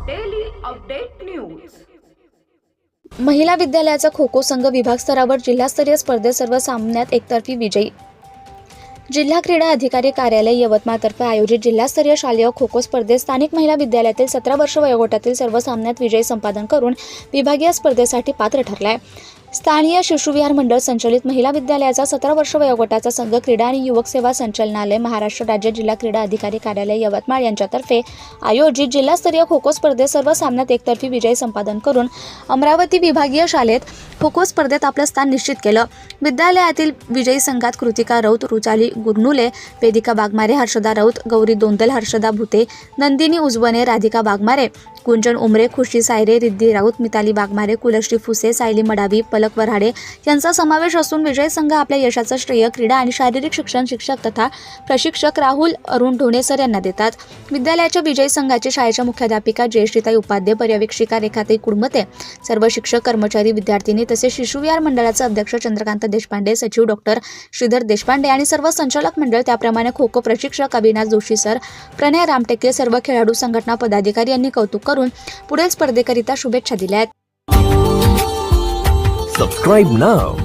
Update news महिला विद्यालयाचा खो खो संघ विभाग स्तरावर जिल्हास्तरीय स्पर्धेत सर्व सामन्यात एकतर्फी विजयी. जिल्हा क्रीडा अधिकारी कार्यालय यवतमाळतर्फे आयोजित जिल्हास्तरीय शालेय खो खो स्पर्धेत स्थानिक महिला विद्यालयातील सतरा वर्ष वयोगटातील सर्व सामन्यात विजयी संपादन करून विभागीय स्पर्धेसाठी पात्र ठरलाय. स्थानीय शिशुविहार मंडळ संचलित महिला विद्यालयाचा सतरा वर्ष वयोगटाचा संघ क्रीडा आणि युवक सेवा संचालनालय महाराष्ट्र राज्य जिल्हा क्रीडा अधिकारी कार्यालय यवतमाळ यांच्यातर्फे आयोजित जिल्हास्तरीय खो खो स्पर्धेत सर्व सामन्यात एकतर्फी विजय संपादन करून अमरावती विभागीय शाळेत खो खो स्पर्धेत आपलं स्थान निश्चित केलं. विद्यालयातील विजयी संघात कृतिका राऊत रुचाली गुरनुले वेदिका बागमारे हर्षदा राऊत गौरी दोंदल हर्षदा भुते नंदिनी उजवणे राधिका बागमारे कुंजन उमरे खुशी सायरे रिद्धी राऊत मिताली बागमारे कुलश्री फुसे सायली मडावी पलक वऱ्हाडे यांचा समावेश असून विजय संघ आपल्या यशाचं श्रेय क्रीडा आणि शारीरिक शिक्षण शिक्षक तथा प्रशिक्षक राहुल अरुण ढोणेसर यांना देतात. विद्यालयाच्या विजय संघाचे शाळेच्या मुख्याध्यापिका जयश्रीताई उपाध्ये पर्यवेक्षिका रेखाताई कुडमते सर्व शिक्षक कर्मचारी विद्यार्थिनी तसेच शिशुविहार मंडळाचे अध्यक्ष चंद्रकांत देशपांडे सचिव डॉक्टर श्रीधर देशपांडे आणि सर्व संचालक मंडळ त्याप्रमाणे खो खो प्रशिक्षक अविनाश जोशी सर प्रणय रामटेके सर्व खेळाडू संघटना पदाधिकारी यांनी कौतुक करून पुढील स्पर्धेकरिता शुभेच्छा दिल्या आहेत Subscribe now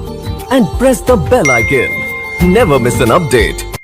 and press the bell icon. Never miss an update.